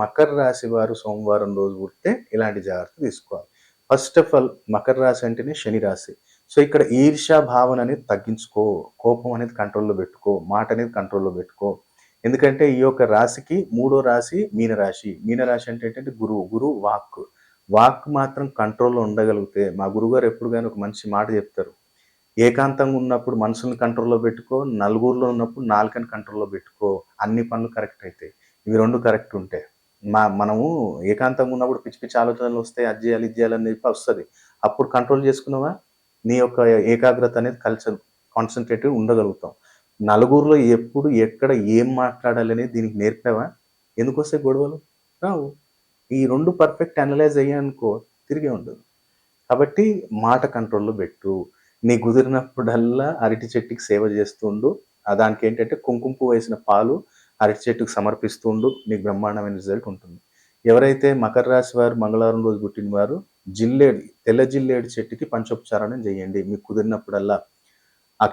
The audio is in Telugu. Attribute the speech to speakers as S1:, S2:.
S1: మకర రాశి వారు సోమవారం రోజు పుడితే ఇలాంటి జాగ్రత్త తీసుకోవాలి. ఫస్ట్ ఆఫ్ ఆల్ మకర రాశి అంటేనే శని రాశి. సో ఇక్కడ ఈర్ష్యా భావన అనేది తగ్గించుకో. కోపం అనేది కంట్రోల్లో పెట్టుకో. మాట అనేది కంట్రోల్లో పెట్టుకో. ఎందుకంటే ఈ యొక్క రాశికి మూడో రాశి మీనరాశి. మీనరాశి అంటే ఏంటంటే గురువు. గురువు వాక్. వాక్ మాత్రం కంట్రోల్లో ఉండగలిగితే మా గురుగారు ఎప్పుడు కానీ ఒక మంచి మాట చెప్తారు. ఏకాంతంగా ఉన్నప్పుడు మనసుని కంట్రోల్లో పెట్టుకో. నలుగురిలో ఉన్నప్పుడు నాలుకని కంట్రోల్లో పెట్టుకో. అన్ని పనులు కరెక్ట్ అవుతాయి ఇవి రెండు కరెక్ట్ ఉంటాయి. మా మనము ఏకాంతంగా ఉన్నప్పుడు పిచ్చి పిచ్చి ఆలోచనలు వస్తాయి అది చేయాలి ఇది చేయాలని చెప్పి వస్తుంది. అప్పుడు కంట్రోల్ చేసుకున్నావా? నీ యొక్క ఏకాగ్రత అనేది కల్చర్ కాన్సన్ట్రేటెడ్ ఉండగలుగుతాం. నలుగురిలో ఎప్పుడు ఎక్కడ ఏం మాట్లాడాలి అనేది దీనికి నేర్పావా? ఎందుకు వస్తాయి గొడవలు? రావు. ఈ రెండు పర్ఫెక్ట్ అనలైజ్ అయ్యానుకో తిరిగే ఉండదు. కాబట్టి మాట కంట్రోల్లో పెట్టు. నీ కుదిరినప్పుడల్లా అరటి చెట్టుకి సేవ చేస్తుండు. దానికి ఏంటంటే కుంకుమ పువ్వు వేసిన పాలు అరటి చెట్టుకు సమర్పిస్తుండు నీకు బ్రహ్మాండమైన రిజల్ట్ ఉంటుంది. ఎవరైతే మకర రాశి వారు మంగళవారం రోజు పుట్టిన వారు జిల్లేడు తెల్ల జిల్లేడు చెట్టుకి పంచోపచారణం చేయండి. మీకు కుదిరినప్పుడల్లా